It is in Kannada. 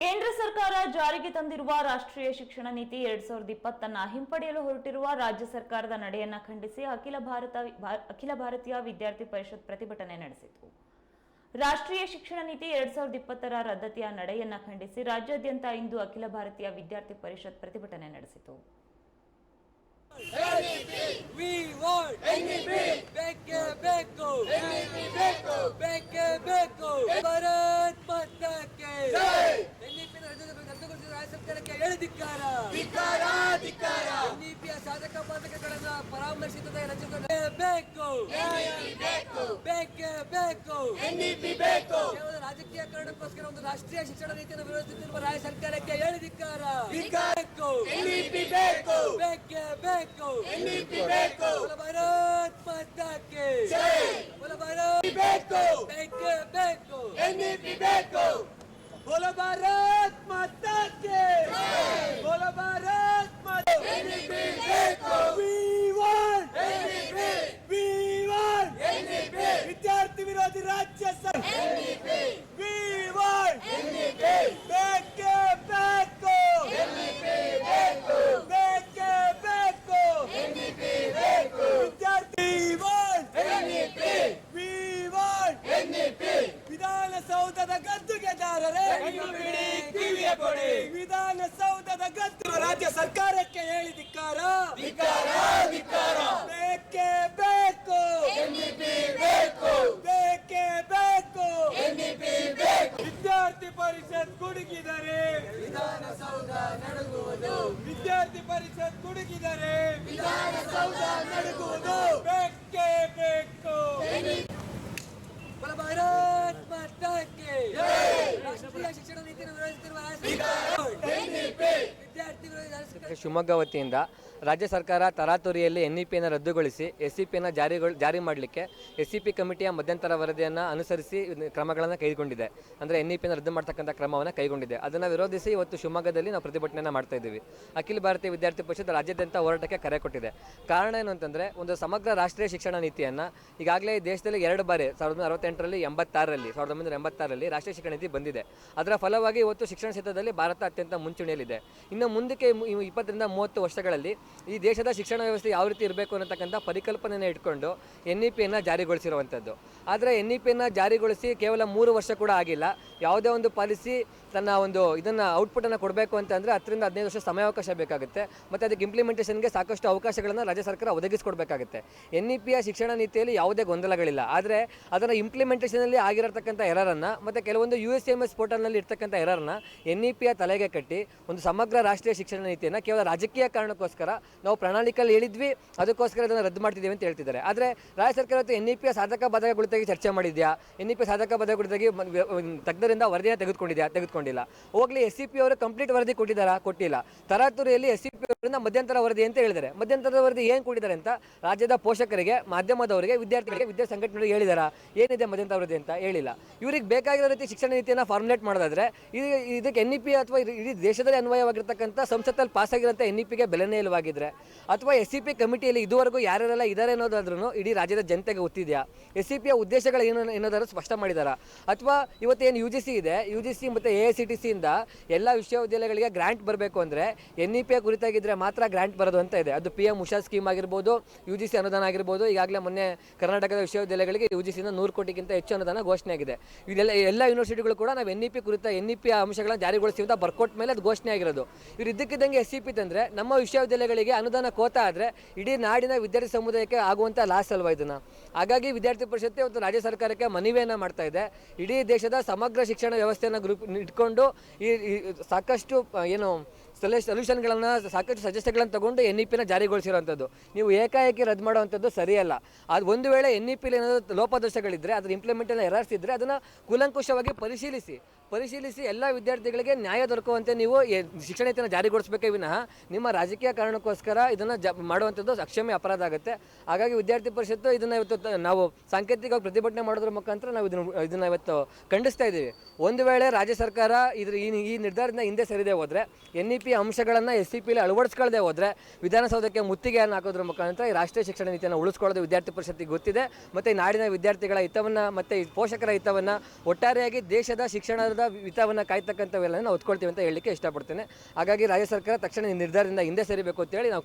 ಕೇಂದ್ರ ಸರ್ಕಾರ ಜಾರಿಗೆ ತಂದಿರುವ ರಾಷ್ಟ್ರೀಯ ಶಿಕ್ಷಣ ನೀತಿ ಎರಡ್ ಸಾವಿರದ ಇಪ್ಪತ್ತನ್ನ ಹಿಂಪಡೆಯಲು ಹೊರಟಿರುವ ರಾಜ್ಯ ಸರ್ಕಾರದ ನಡೆಯನ್ನ ಖಂಡಿಸಿ ಅಖಿಲ ಭಾರತ ಅಖಿಲ ಭಾರತೀಯ ವಿದ್ಯಾರ್ಥಿ ಪರಿಷತ್ ಪ್ರತಿಭಟನೆ ನಡೆಸಿತು. ರಾಷ್ಟ್ರೀಯ ಶಿಕ್ಷಣ ನೀತಿ ಎರಡ್ ಸಾವಿರದ ಇಪ್ಪತ್ತರ ರದ್ದತಿಯ ನಡೆಯನ್ನ ಖಂಡಿಸಿ ರಾಜ್ಯಾದ್ಯಂತ ಇಂದು ಅಖಿಲ ಭಾರತೀಯ ವಿದ್ಯಾರ್ಥಿ ಪರಿಷತ್ ಪ್ರತಿಭಟನೆ ನಡೆಸಿತು. ಬೇಕು ಬೇಕು NEP ಬೇಕು ಬೇಕೇ ಬೇಕು ಭಾರತ್ ಮಾತಾಕ್ಕೆ NEP ನ ರದ್ದು- ರದ್ದುಗೊಳಿಸಿದ ರಾಜ್ಯ ಸರ್ಕಾರಕ್ಕೆ ಹೇಳಿದಿಕ್ಕಾರ ಧಿಕ್ಕಾರ ಧಿಕ್ಕಾರ NEP ಯ ಸಾಧಕ ಸಂರಕ್ಷಿತತೆ ಬೇಕು. ಬೇಕೇ. ಬೇಕು ಬೇಕು. ಕೇವಲ ರಾಜಕೀಯ ಕಾರಣಕ್ಕೋಸ್ಕರ ಒಂದು ರಾಷ್ಟ್ರೀಯ ಶಿಕ್ಷಣ ನೀತಿಯನ್ನು ವಿರೋಧಿಸುತ್ತಿರುವ ರಾಜ್ಯ ಸರ್ಕಾರಕ್ಕೆ ಹೇಳಿದಿಕ್ಕಾರ ಬೇಕು. ಬೇಕು. ಬೇಕೇ ಬೇಕು. ಬೇಕು. ಭಾರತ್ ಮಾತಾ ಕೆ ಭಾರತ್. ಬೇಕು. ಬೇಕೇ ಬೇಕು. ಬೇಕು. ವಿಧಾನಸೌಧದ ಗದ್ದುಗೆದಾರರೇ. ಬಿಡಿ ಕಿವಿಯ ಕೊಡಿ. ವಿಧಾನಸೌಧದ ಗದ್ದು ರಾಜ್ಯ ಸರ್ಕಾರಕ್ಕೆ ಹೇಳಿದಿಕ್ಕಾರ ಬೇಕೇ ಬೇಕು. ಬೇಕು. ಬೇಕೇ ಬೇಕು. ವಿದ್ಯಾರ್ಥಿ ಪರಿಷತ್ ಕುಡುಗಿದರೆ. ವಿಧಾನಸೌಧ ನಡುಗುವುದು. ವಿದ್ಯಾರ್ಥಿ ಪರಿಷತ್ ಗುಡುಗಿದರೆ ವಿಧಾನಸೌಧ ನಡುಗುವುದು. ಬೇಕು ಭಾರತ್ ಮಾತಾ ಕೆ ರಾಷ್ಟ್ರೀಯ ಶಿಕ್ಷಣ ನೀತಿಯನ್ನು ವಿರೋಧಿಸುತ್ತಿರುವ ವಿದ್ಯಾರ್ಥಿ ವಿರೋಧಿ ರಾಜ್ಯ ಸರ್ಕಾರ ಶಿವಮೊಗ್ಗ ವತಿಯಿಂದ ರಾಜ್ಯ ಸರ್ಕಾರ ತರಾತುರಿಯಲ್ಲಿ ಎನ್ ಇ ಪಿಯನ್ನು ರದ್ದುಗೊಳಿಸಿ ಎಸ್ ಸಿ ಪಿಯನ್ನು ಜಾರಿಗೊಳ ಜಾರಿ ಮಾಡಲಿಕ್ಕೆ ಎಸ್ ಸಿ ಪಿ ಕಮಿಟಿಯ ಮಧ್ಯಂತರ ವರದಿಯನ್ನು ಅನುಸರಿಸಿ ಕ್ರಮಗಳನ್ನು ಕೈಗೊಂಡಿದೆ. ಅಂದರೆ ಎನ್ ಇ ಪಿಯನ್ನು ರದ್ದು ಮಾಡ್ತಕ್ಕಂಥ ಕ್ರಮವನ್ನು ಕೈಗೊಂಡಿದೆ. ಅದನ್ನು ವಿರೋಧಿಸಿ ಇವತ್ತು ಶಿವಮೊಗ್ಗದಲ್ಲಿ ನಾವು ಪ್ರತಿಭಟನೆಯನ್ನು ಮಾಡ್ತಾ ಇದ್ದೀವಿ. ಅಖಿಲ ಭಾರತೀಯ ವಿದ್ಯಾರ್ಥಿ ಪರಿಷತ್ ರಾಜ್ಯಾದ್ಯಂತ ಹೋರಾಟಕ್ಕೆ ಕರೆ ಕೊಟ್ಟಿದೆ. ಕಾರಣ ಏನು ಅಂತಂದರೆ, ಒಂದು ಸಮಗ್ರ ರಾಷ್ಟ್ರೀಯ ಶಿಕ್ಷಣ ನೀತಿಯನ್ನು ಈಗಾಗಲೇ ದೇಶದಲ್ಲಿ ಎರಡು ಬಾರಿ, ಸಾವಿರದ ಒಂಬೈನೂರ ಅರವತ್ತೆಂಟರಲ್ಲಿ ಎಂಬತ್ತಾರರಲ್ಲಿ, ಸಾವಿರದ ಒಂಬೈನೂರ ಎಂಬತ್ತಾರರಲ್ಲಿ ರಾಷ್ಟ್ರೀಯ ಶಿಕ್ಷಣ ನೀತಿ ಬಂದಿದೆ. ಅದರ ಫಲವಾಗಿ ಇವತ್ತು ಶಿಕ್ಷಣ ಕ್ಷೇತ್ರದಲ್ಲಿ ಭಾರತ ಅತ್ಯಂತ ಮುಂಚೂಣಿಯಲ್ಲಿದೆ. ಇನ್ನು ಮುಂದಕ್ಕೆ ಇಪ್ಪತ್ತರಿಂದ ಮೂವತ್ತು ವರ್ಷಗಳಲ್ಲಿ ಈ ದೇಶದ ಶಿಕ್ಷಣ ವ್ಯವಸ್ಥೆ ಯಾವ ರೀತಿ ಇರಬೇಕು ಅನ್ನತಕ್ಕಂಥ ಪರಿಕಲ್ಪನೆಯನ್ನು ಇಟ್ಕೊಂಡು ಎನ್ ಇ ಪಿಯನ್ನು ಜಾರಿಗೊಳಿಸಿರುವಂಥದ್ದು. ಆದರೆ ಎನ್ ಇ ಪಿಯನ್ನು ಜಾರಿಗೊಳಿಸಿ ಕೇವಲ ಮೂರು ವರ್ಷ ಕೂಡ ಆಗಿಲ್ಲ. ಯಾವುದೇ ಒಂದು ಪಾಲಿಸಿ ತನ್ನ ಒಂದು ಇದನ್ನು ಔಟ್ಪುಟನ್ನು ಕೊಡಬೇಕು ಅಂತಂದರೆ ಹತ್ತರಿಂದ ಹದಿನೈದು ವರ್ಷ ಸಮಯಾವಕಾಶ ಬೇಕಾಗುತ್ತೆ. ಮತ್ತು ಅದಕ್ಕೆ ಇಂಪ್ಲಿಮೆಂಟೇಷನ್ಗೆ ಸಾಕಷ್ಟು ಅವಕಾಶಗಳನ್ನು ರಾಜ್ಯ ಸರ್ಕಾರ ಒದಗಿಸಿಕೊಡ್ಬೇಕಾಗುತ್ತೆ. ಎನ್ ಇ ಪಿಯ ಶಿಕ್ಷಣ ನೀತಿಯಲ್ಲಿ ಯಾವುದೇ ಗೊಂದಲಗಳಿಲ್ಲ. ಆದರೆ ಅದರ ಇಂಪ್ಲಿಮೆಂಟೇಷನಲ್ಲಿ ಆಗಿರತಕ್ಕಂಥ ಎರರನ್ನು ಮತ್ತು ಕೆಲವೊಂದು ಯು ಎಸ್ ಎಂ ಎಸ್ ಪೋರ್ಟಲ್ನಲ್ಲಿ ಇರ್ತಕ್ಕಂಥ ಎರರನ್ನು ಎನ್ ಇ ಪಿಯ ತಲೆಗೆ ಕಟ್ಟಿ ಒಂದು ಸಮಗ್ರ ರಾಷ್ಟ್ರೀಯ ಶಿಕ್ಷಣ ನೀತಿಯನ್ನು ಕೇವಲ ರಾಜಕೀಯ ಕಾರಣಕ್ಕೋಸ್ಕರ ನಾವು ಪ್ರಣಾಳಿಕೆಯಲ್ಲಿ ಹೇಳಿದ್ವಿ, ಅದಕ್ಕೋಸ್ಕರ ಇದನ್ನು ರದ್ದು ಮಾಡ್ತಿದ್ದೀವಿ ಅಂತ ಹೇಳ್ತಿದ್ದಾರೆ. ಆದರೆ ರಾಜ್ಯ ಸರ್ಕಾರ ಇವತ್ತು ಎನ್ ಇ ಪಿಯ ಸಾಧಕ ಬಾಧಕ ಕುರಿತಾಗಿ ಚರ್ಚೆ ಮಾಡಿದ್ಯಾ? ಎನ್ ಇ ಪಿ ಸಾಧಕ ಬಾಧಕ ಕುರಿತಾಗಿ ತಜ್ಞರಿಂದ ವರದಿಯನ್ನು ತೆಗೆದುಕೊಂಡಿದ್ಯಾ? ತೆಗೆದುಕೊಂಡಿಲ್ಲ. ಹೋಗ್ಲಿ ಎಸ್ ಸಿ ಪಿ ಅವರು ಕಂಪ್ಲೀಟ್ ವರದಿ ಕೊಟ್ಟಿದ್ದಾರಾ? ಕೊಟ್ಟಿಲ್ಲ. ತರಾತುರಿಯಲ್ಲಿ ಎಸ್ ಸಿ ಪಿ ಅವರಿಂದ ಮಧ್ಯಂತರ ವರದಿ ಅಂತ ಹೇಳಿದ್ದಾರೆ. ಮಧ್ಯಂತರದ ವರದಿ ಏನು ಕೊಟ್ಟಿದ್ದಾರೆ ಅಂತ ರಾಜ್ಯದ ಪೋಷಕರಿಗೆ, ಮಾಧ್ಯಮದವರಿಗೆ, ವಿದ್ಯಾರ್ಥಿಗಳಿಗೆ ವಿದ್ಯಾ ಸಂಘಟನೆಗಳಿಗೆ ಹೇಳಿದಾರ? ಏನಿದೆ ಮಧ್ಯಂತರ ವರದಿ ಅಂತ ಹೇಳಿಲ್ಲ. ಇವರಿಗೆ ಬೇಕಾಗಿರೋ ರೀತಿ ಶಿಕ್ಷಣ ನೀತಿಯನ್ನು ಫಾರ್ಮುಲೇಟ್ ಮಾಡೋದಾದ್ರೆ ಇದು ಇದಕ್ಕೆ ಎನ್ ಇ ಪಿ ಅಥವಾ ಇಡೀ- ದೇಶದಲ್ಲಿ ಅನ್ವಯವಾಗಿರ್ತಕ್ಕಂಥ ಸಂಸತ್ತಲ್ಲಿ ಪಾಸ್ ಎನ್ ಇ ಪಿಗೆ ಬೆಲೆನೇ ಇಲ್ಲವಾಗಿದ್ರೆ ಅಥವಾ ಎಸ್ ಸಿ ಪಿ ಕಮಿಟಿಯಲ್ಲಿ ಇದುವರೆಗೂ ಯಾರ್ಯಾರೆಲ್ಲ ಇದ್ದಾರೆ ಅನ್ನೋದಾದ್ರೂ ಇಡೀ ರಾಜ್ಯದ ಜನತೆಗೆ ಗೊತ್ತಿದೆಯಾ? ಎಸ್ ಸಿ ಪಿಯ ಉದ್ದೇಶಗಳು ಏನು ಏನಾದರೂ ಸ್ಪಷ್ಟ ಮಾಡಿದಾರ? ಅಥವಾ ಇವತ್ತೇನು ಯು ಜಿ ಸಿ ಇದೆ ಯು ಜಿ ಸಿ ಮತ್ತು ಎ ಐ ಸಿ ಟಿ ಸಿಯಿಂದ ಎಲ್ಲ ವಿಶ್ವವಿದ್ಯಾಲಯಗಳಿಗೆ ಗ್ರಾಂಟ್ ಬರಬೇಕು ಅಂದರೆ ಎನ್ ಇ ಪಿಯ ಕುರಿತಾಗಿದ್ದರೆ ಮಾತ್ರ ಗ್ರಾಂಟ್ ಬರೋದು ಅಂತ ಇದೆ. ಅದು ಪಿ ಎಂ ಉಷಾ ಸ್ಕೀಮ್ ಆಗಿರ್ಬೋದು ಯು ಜಿ ಸಿ ಅನುದಾನ ಆಗಿರ್ಬೋದು, ಈಗಾಗಲೇ ಮೊನ್ನೆ ಕರ್ನಾಟಕದ ವಿಶ್ವವಿದ್ಯಾಲಯಗಳಿಗೆ ಯು ಜಿ ಸಿನ ನೂರು ಕೋಟಿಗಿಂತ ಹೆಚ್ಚು ಅನುದಾನ ಘೋಷಣೆ ಆಗಿದೆ. ಇದೆಲ್ಲ ಎಲ್ಲ ಯೂನಿವರ್ಸಿಟಿಗಳು ಕೂಡ ನಾವು ಎನ್ ಇ ಪಿ ಕುರಿತ ಎನ್ ಇ ಪಿ ಅಂಶಗಳನ್ನ ಜಾರಿಗೊಳಿಸಿ ಅಂತ ಬರ್ಕೊಟ್ಟ ಮೇಲೆ ಅದು ಘೋಷಣೆ ಆಗಿರೋದು. ಇವ್ರು ಇದ್ದಕ್ಕಿದ್ದಂಗೆ ಎಸ್ ಸಿ ಪಿ ತಂದರೆ ನಮ್ಮ ವಿಶ್ವವಿದ್ಯಾಲಯಗಳಿಗೆ ಅನುದಾನ ಕೋತ ಆದರೆ ಇಡೀ ನಾಡಿನ ವಿದ್ಯಾರ್ಥಿ ಸಮುದಾಯಕ್ಕೆ ಆಗುವಂಥ ಲಾಸ್ ಅಲ್ವಾ ಇದನ್ನು? ಹಾಗಾಗಿ ವಿದ್ಯಾರ್ಥಿ ಪರಿಷತ್ತು ಒಂದು ರಾಜ್ಯ ಸರ್ಕಾರಕ್ಕೆ ಮನವಿಯನ್ನು ಮಾಡ್ತಾ ಇದೆ. ಇಡೀ ದೇಶದ ಸಮಗ್ರ ಶಿಕ್ಷಣ ವ್ಯವಸ್ಥೆಯನ್ನು ಗ್ರೂಪ್ ಇಟ್ಕೊಂಡು ಈ ಸಾಕಷ್ಟು ಏನು ಸೊಲ್ಯೂಷ್ ಸೊಲ್ಯೂಷನ್ಗಳನ್ನು ಸಾಕಷ್ಟು ಸಜೆಷನ್ಗಳನ್ನು ತಗೊಂಡು ಎನ್ ಇ ಪಿನ ಜಾರಿಗೊಳಿಸಿರುವಂಥದ್ದು. ನೀವು ಏಕಾಏಕಿ ರದ್ದು ಮಾಡುವಂಥದ್ದು ಸರಿಯಲ್ಲ. ಅದು ಒಂದು ವೇಳೆ ಎನ್ ಇ ಪಿಲಿ ಏನಾದರೂ ಲೋಪದೋಷಗಳಿದ್ದರೆ ಅದರ ಇಂಪ್ಲಿಮೆಂಟನ್ನು ಎರರ್ಸ್ ಇದ್ದರೆ ಅದನ್ನು ಕೂಲಂಕುಷವಾಗಿ ಪರಿಶೀಲಿಸಿ. ಪರಿಶೀಲಿಸಿ ಎಲ್ಲ ವಿದ್ಯಾರ್ಥಿಗಳಿಗೆ ನ್ಯಾಯ ದೊರಕುವಂತೆ ನೀವು ಶಿಕ್ಷಣ ನೀತಿಯನ್ನು ಜಾರಿಗೊಳಿಸಬೇಕೇ ವಿನಃ ನಿಮ್ಮ ರಾಜಕೀಯ ಕಾರಣಕ್ಕೋಸ್ಕರ ಇದನ್ನು ಜ, ಮಾಡುವಂಥದ್ದು ಅಕ್ಷಮ್ಯ ಅಪರಾಧ ಆಗುತ್ತೆ. ಹಾಗಾಗಿ ವಿದ್ಯಾರ್ಥಿ ಪರಿಷತ್ತು ಇದನ್ನು ಇವತ್ತು ನಾವು ಸಾಂಕೇತಿಕವಾಗಿ ಪ್ರತಿಭಟನೆ ಮಾಡೋದ್ರ ಮುಖಾಂತರ ನಾವು ಇದನ್ನು ಇದನ್ನು ಇವತ್ತು ಖಂಡಿಸ್ತಾ ಇದ್ದೀವಿ. ಒಂದು ವೇಳೆ ರಾಜ್ಯ ಸರ್ಕಾರ ಇದ್ರ, ಈ ಈ ನಿರ್ಧಾರದಿಂದ ಹಿಂದೆ ಸರಿದೇ ಹೋದರೆ ಎನ್ ಇ ಪಿ ಅಂಶಗಳನ್ನು ಎಸ್ ಸಿ ಪಿಲಿ ಅಳವಡಿಸ್ಕೊಳ್ಳದೆ ಹೋದರೆ ವಿಧಾನಸೌಧಕ್ಕೆ ಮುತ್ತಿಗೆಯನ್ನು ಹಾಕೋದ್ರ ಮುಖಾಂತರ ಈ ರಾಷ್ಟ್ರೀಯ ಶಿಕ್ಷಣ ನೀತಿಯನ್ನು ಉಳಿಸ್ಕೊಳ್ಳೋದು ವಿದ್ಯಾರ್ಥಿ ಪರಿಷತ್ತಿಗೆ ಗೊತ್ತಿದೆ. ಮತ್ತು ನಾಡಿನ ವಿದ್ಯಾರ್ಥಿಗಳ ಹಿತವನ್ನು, ಮತ್ತು ಪೋಷಕರ ಹಿತವನ್ನು, ಒಟ್ಟಾರೆಯಾಗಿ ದೇಶದ ಶಿಕ್ಷಣದ ಹಿತವನ್ನು ಕಾಯ್ತಕ್ಕಂಥವೆಲ್ಲ ನಾವು ಒತ್ಕೊಳ್ತೀವಿ ಅಂತ ಹೇಳಲಿಕ್ಕೆ ಇಷ್ಟಪಡ್ತೇನೆ. ಹಾಗಾಗಿ ರಾಜ್ಯ ಸರ್ಕಾರ ತಕ್ಷಣ ಈ ನಿರ್ಧಾರದಿಂದ ಹಿಂದೆ ಸರಿಬೇಕು ಅಂತೇಳಿ ನಾವು